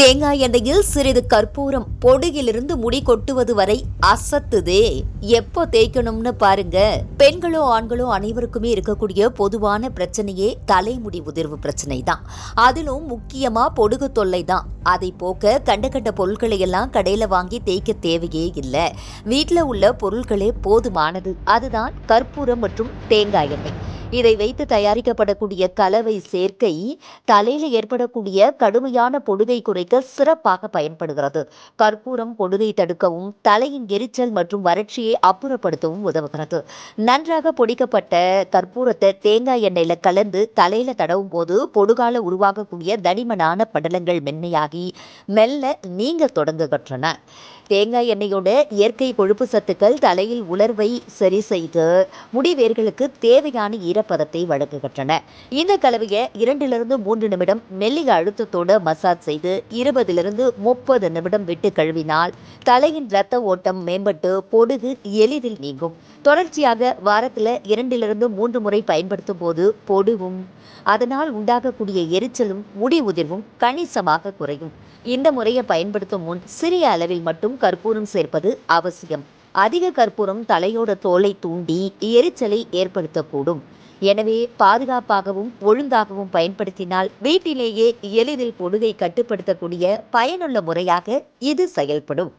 தேங்காய் எண்ணெயில் சிறிது கற்பூரம் பொடுகிலிருந்து முடி கொட்டுவது வரை அசத்துதே. எப்போ தேய்க்கணும்னு பாருங்க. பெண்களோ ஆண்களோ அனைவருக்குமே இருக்கக்கூடிய பொதுவான பிரச்சனையே தலைமுடி உதிர்வு பிரச்சனை தான் அதிலும் முக்கியமா பொடுகு தொல்லை தான். அதை போக்க கண்ட கண்ட பொருட்களை எல்லாம் கடையில வாங்கி தேய்க்க தேவையே இல்லை. வீட்டில் உள்ள பொருட்களே போதுமானது. அதுதான் கற்பூரம் மற்றும் தேங்காய் எண்ணெய். இதை வைத்து தயாரிக்கப்படக்கூடிய கலவை சேர்க்கை தலையில ஏற்படக்கூடிய கடுமையான பொடுகை குறைக்க சிறப்பாக பயன்படுகிறது. கற்பூரம் பொடுகை தடுக்கவும் தலையின் எரிச்சல் மற்றும் வறட்சியை அப்புறப்படுத்தவும் உதவுகிறது. நன்றாக பொடிக்கப்பட்ட கற்பூரத்தை தேங்காய் எண்ணெயில கலந்து தலையில தடவும் போது பொடுகால உருவாகக்கூடிய தடிமனான படலங்கள் மென்மையாகி மெல்ல நீங்க தொடங்குகின்றன. தேங்காய் எண்ணெயோட இயற்கை கொழுப்பு சத்துக்கள் தலையில் உலர்வை சரி செய்து முடிவேர்களுக்கு தேவையான ஈரப்பதத்தை வழங்குகின்றன. இந்த கலவையை இரண்டிலிருந்து மூன்று நிமிடம் மெல்லிய அழுத்தத்தோட மசாஜ் செய்து இருபதிலிருந்து முப்பது நிமிடம் விட்டு கழுவினால் தலையின் இரத்த ஓட்டம் மேம்பட்டு பொடுகு எளிதில் நீங்கும். தொடர்ச்சியாக வாரத்தில் இரண்டிலிருந்து மூன்று முறை பயன்படுத்தும் போது பொடுவும் அதனால் உண்டாகக்கூடிய எரிச்சலும் முடி உதிர்வும் கணிசமாக குறையும். இந்த முறையை பயன்படுத்தும் முன் சிறிய அளவில் மட்டும் கற்பூரம் சேர்ப்பது அவசியம். அதிக கற்பூரம் தலையோட தோலை தூண்டி எரிச்சலை ஏற்படுத்தக்கூடும். எனவே பாதுகாப்பாகவும் ஒழுங்காகவும் பயன்படுத்தினால் வீட்டிலேயே எளிதில் பொடுகை கட்டுப்படுத்தக்கூடிய பயனுள்ள முறையாக இது செயல்படும்.